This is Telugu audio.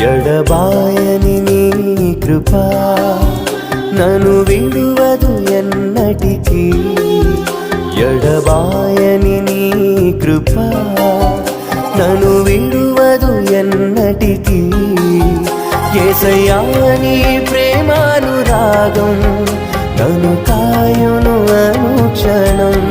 ఎడబాయని నీ కృప. నను విడువదు ఎన్నటికీ. ఎడబాయని నీ కృప. నను విడువదు ఎన్నటికీ. కేసయాని ప్రేమానురాగం నను కాయును అనుక్షణం.